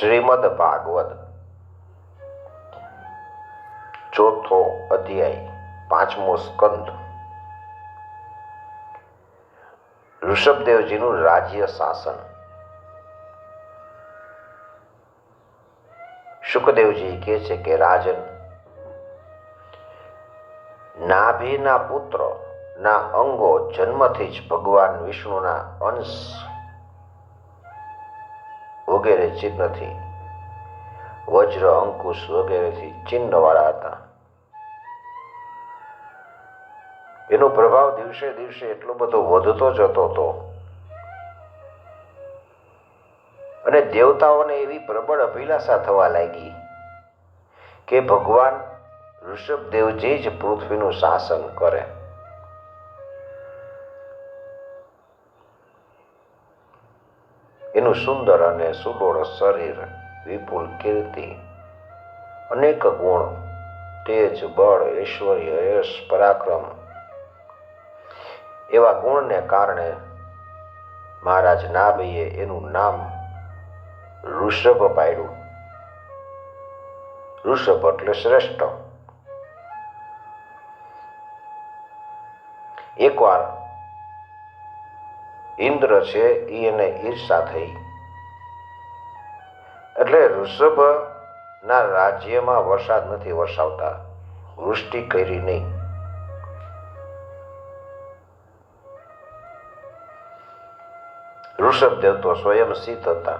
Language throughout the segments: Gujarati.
શ્રીમદ ભાગવત ચોથો અધ્યાય, પાંચમો સ્કંદ. ઋષભદેવજીનું રાજ્ય શાસન. શુકદેવજી કહે છે કે, રાજન, નાભીના પુત્ર, ના અંગો જન્મથી જ ભગવાન વિષ્ણુના અંશ વગેરે ચિહ્નથી. વજ્ર, અંકુશ વગેરેથી ચિહ્નવાળા હતા. એનો પ્રભાવ દિવસે દિવસે એટલો બધો વધતો જતો હતો. અને દેવતાઓને એવી પ્રબળ અભિલાષા થવા લાગી કે ભગવાન ઋષભદેવજી જ પૃથ્વીનું શાસન કરે. એનું સુંદર અને સુડોળ શરીર વિપુલ કીર્તિ, અનેક ગુણ, તેજ, બળ, ઐશ્વર્ય, યશ, પરાક્રમ. એવા ગુણને કારણે મહારાજ નાભીએ એનું નામ ઋષભ પાડ્યું. ઋષભ એટલે શ્રેષ્ઠ. એકવાર ઇન્દ્ર છે એ એને ઈર્ષા થઈ. એટલે ઋષભ ના રાજ્યમાં વરસાદ નથી વરસાવતા. વૃષ્ટિ કરી નહીં. ઋષભદેવ તો સ્વયં સિદ્ધ હતા.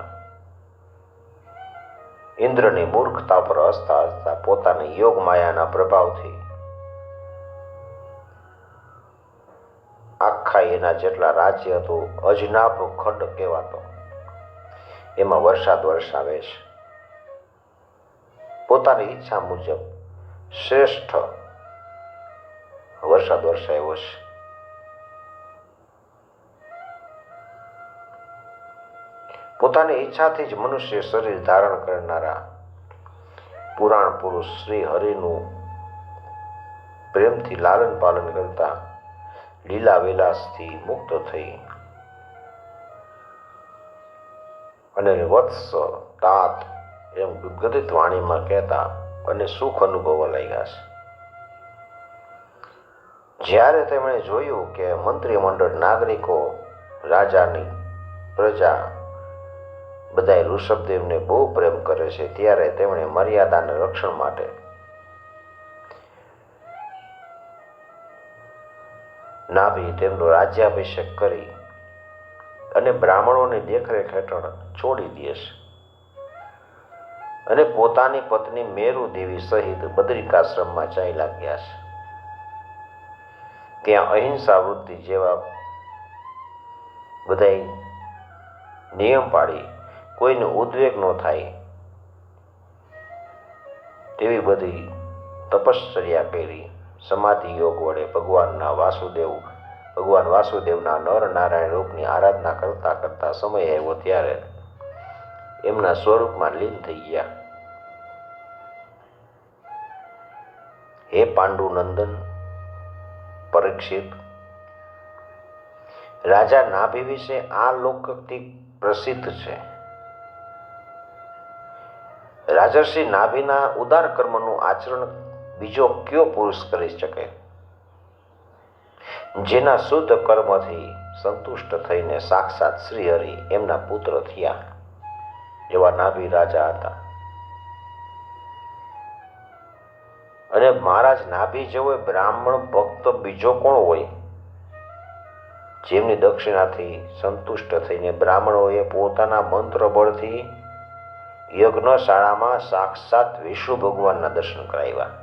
ઇન્દ્રની મૂર્ખતા પર હસતા હસતા પોતાની યોગ માયાના પ્રભાવથી આખા એના જેટલા રાજ્ય હતું અજનાભ ખંડ કહેવાતો. એમાં વરસાદ વરસાવે છે. પોતાની ઈચ્છા મુજબ શ્રેષ્ઠ વરસાદ વરસાવ્યો છે. પોતાની ઈચ્છાથી જ મનુષ્ય શરીર ધારણ કરનારા પુરાણ પુરુષ શ્રી હરિનું પ્રેમથી લાલન પાલન કરતા લીલા વિલાસથી મુક્ત થઈ. અને વત્સ તાત એમ ગદિત વાણીમાં કહેતા અને સુખ અનુભવવા લાગ્યા છે. જ્યારે તેમણે જોયું કે મંત્રીમંડળ નાગરિકો, રાજાની પ્રજા બધા ઋષભદેવને બહુ પ્રેમ કરે છે, ત્યારે તેમણે મર્યાદાના રક્ષણ માટે નાભી તેમનો રાજ્યાભિષેક કરી અને બ્રાહ્મણોની દેખરેખ હેઠળ છોડી દે છે. અને પોતાની પત્ની મેરુ દેવી સહિત બદ્રિકાશ્રમમાં ચાલ્યા ગયા છે. ત્યાં અહિંસા વૃત્તિ જેવા બધાય નિયમ પાડી કોઈને ઉદ્વેગ ન થાય તેવી બધી તપશ્ચર્યા કરી. સમાધિ યોગ વડે ભગવાનના વાસુદેવ, ભગવાન વાસુદેવના નર નારાયણ રૂપની આરાધના કરતા કરતા સમય આવ્યો ત્યારે એમના સ્વરૂપમાં લીન થઈ ગયા. હે પાંડુનંદન, પરીક્ષિત, રાજા નાભી વિશે આ લોકથી પ્રસિદ્ધ છે. રાજર્ષિ નાભીના ઉદાર કર્મનું આચરણ બીજો કયો પુરુષ કરી શકે? જેના શુદ્ધ કર્મથી સંતુષ્ટ થઈને સાક્ષાત શ્રી હરિ એમના પુત્ર થયા એવા નાભી રાજા હતા. અને મહારાજ નાભી જેવો બ્રાહ્મણ ભક્ત બીજો કોણ હોય? જેમની દક્ષિણાથી સંતુષ્ટ થઈને બ્રાહ્મણોએ પોતાના મંત્ર બળથી યજ્ઞશાળામાં સાક્ષાત વિષ્ણુ ભગવાનના દર્શન કરાવ્યા.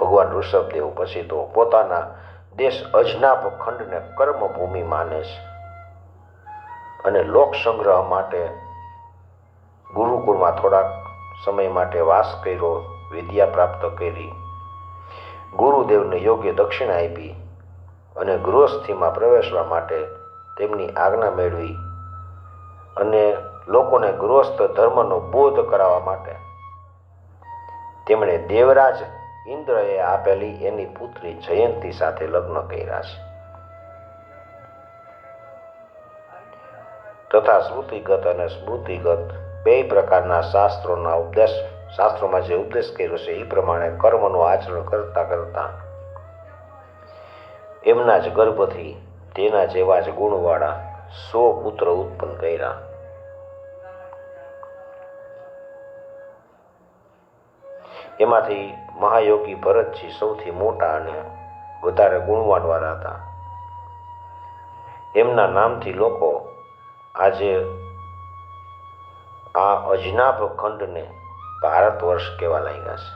ભગવાન ઋષભદેવ પછી તો પોતાના દેશ અજનાભ ખંડને કર્મભૂમિ માને છે. અને લોક સંગ્રહ માટે ગુરુકુળમાં થોડાક સમય માટે વાસ કર્યો, વિદ્યા પ્રાપ્ત કરી. ગુરુદેવને યોગ્ય દક્ષિણા આપી અને ગૃહસ્થિમાં પ્રવેશવા માટે તેમની આજ્ઞા મેળવી અને લોકોને ગૃહસ્થ ધર્મનો બોધ કરાવવા માટે. તેમણે દેવરાજ ઇન્દ્રએ આપેલી એની પુત્રી જયંતી સાથે લગ્ન કર્યા છે. તથા સ્મૃતિગત અને સ્મૃતિગત બે પ્રકારના શાસ્ત્રોના ઉપદેશ, શાસ્ત્રોમાં જે ઉપદેશ કર્યો છે એ પ્રમાણે કર્મનું આચરણ કરતા કરતા એમના જ ગર્ભથી તેના જેવા જ ગુણવાળા સો પુત્ર ઉત્પન્ન કર્યા. એમાંથી મહાયોગી ભરતજી સૌથી મોટા અને વધારે ગુણવાનવાળા હતા. એમના નામથી લોકો આજે આ અજનાભ ખંડને ભારત વર્ષ કહેવા લાગ્યા છે.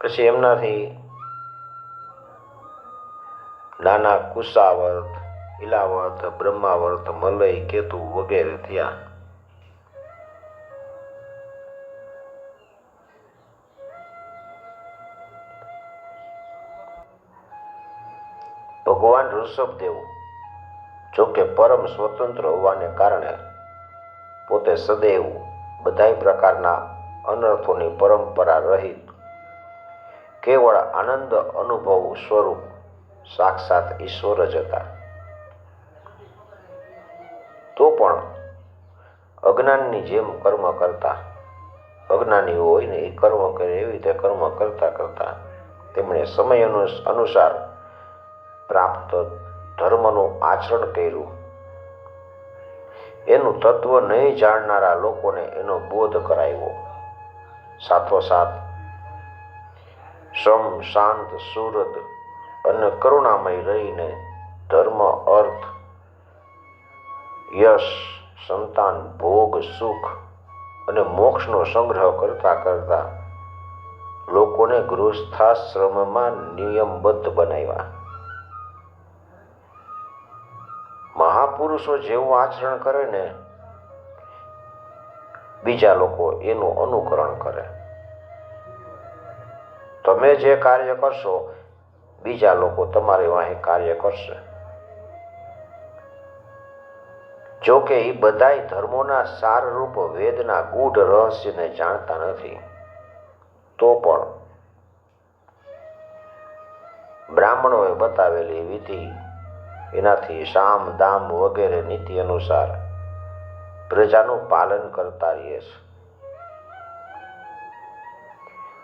પછી એમનાથી નાના કુશાવર્ત ઇલાવર્ત બ્રહ્માવર્ત મલય, કેતુ વગેરે થયા. ભગવાન ઋષભદેવ, જોકે પરમ સ્વતંત્ર હોવાને કારણે પોતે સદૈવ બધાય પ્રકારના અનર્થોની પરંપરા રહિત કેવળ આનંદ અનુભવ સ્વરૂપ સાક્ષાત ઈશ્વર જ હતા. તો પણ અજ્ઞાનની જેમ કર્મ કરતા અજ્ઞાની હોય ને એ કર્મ કરે, એવી રીતે કર્મ કરતા કરતા તેમણે સમય અનુ- અનુસાર પ્રાપ્ત ધર્મનું આચરણ કર્યું. એનું તત્વ નહીં જાણનારા લોકોને એનો બોધ કરાવ્યો. સાથોસાથ સમ, શાંત, સુરત અને કરુણામય રહીને ધર્મ, અર્થ, યશ, સંતાન, ભોગ, સુખ અને મોક્ષનો સંગ્રહ કરતા કરતા લોકોને ગૃહસ્થાશ્રમમાં નિયમબદ્ધ બનાવ્યા. મહાપુરુષો જેવું આચરણ કરે ને, બીજા લોકો એનું અનુકરણ કરે. તમે જે કાર્ય કરશો, બીજા લોકો તમારી વાંહે કાર્ય કરશે. જો કે એ બધાય ધર્મોના સારરૂપ વેદના ગૂઢ રહસ્યને જાણતા નથી, તો પણ બ્રાહ્મણોએ બતાવેલી વિધિ એનાથી શામ, દામ વગેરે નીતિ અનુસાર પ્રજાનું પાલન કરતા રહીએ છે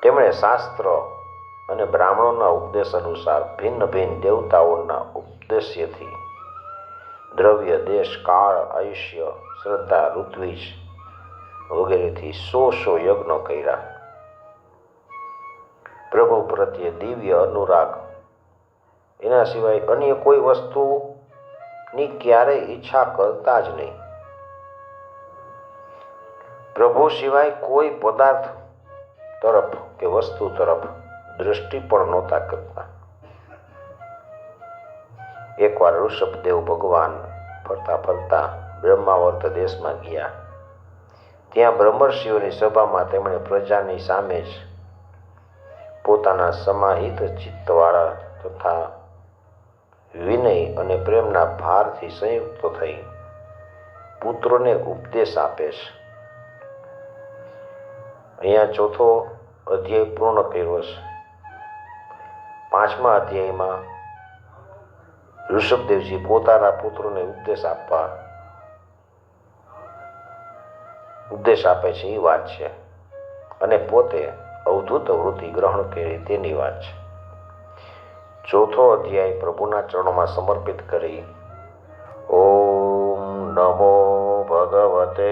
તેમણે શાસ્ત્ર અને બ્રાહ્મણોના ઉપદેશ અનુસાર ભિન્ન ભિન્ન દેવતાઓના ઉપદેશ્યથી દ્રવ્ય, દેશ, કાળ, આયુષ્ય, શ્રદ્ધા, ઋત્વિજ વગેરેથી સો સો યજ્ઞ કર્યા. પ્રભુ પ્રત્યે દિવ્ય અનુરાગ એના સિવાય અન્ય કોઈ વસ્તુની ક્યારેય ઈચ્છા કરતા જ નહીં. પ્રભુ સિવાય કોઈ પદાર્થ તરફ કે વસ્તુ તરફ દૃષ્ટિ પણ નહોતા કરતા. એકવાર ઋષભદેવ ભગવાન ફરતા ફરતા બ્રહ્માવર્ત દેશમાં ગયા. ત્યાં બ્રહ્મર્ષિઓની સભામાં તેમણે પ્રજાની સામે જ પોતાના સમાહિત ચિત્તવાળા તથા અને પ્રેમના ભારથી સંયુક્ત થઈ પુત્રોને ઉપદેશ આપે છે. અહીંયા ચોથો અધ્યાય પૂર્ણ કર્યો છે. પાંચમા અધ્યાયમાં ઋષભદેવજી પોતાના પુત્રોને ઉપદેશ આપવા ઉપદેશ આપે છે એ વાત છે. અને પોતે અવધૂત વૃત્તિ ગ્રહણ કરી, તેની વાત છે. ચોથો અધ્યાય પ્રભુના ચરણોમાં સમર્પિત કરી. ઓમ નમો ભગવતે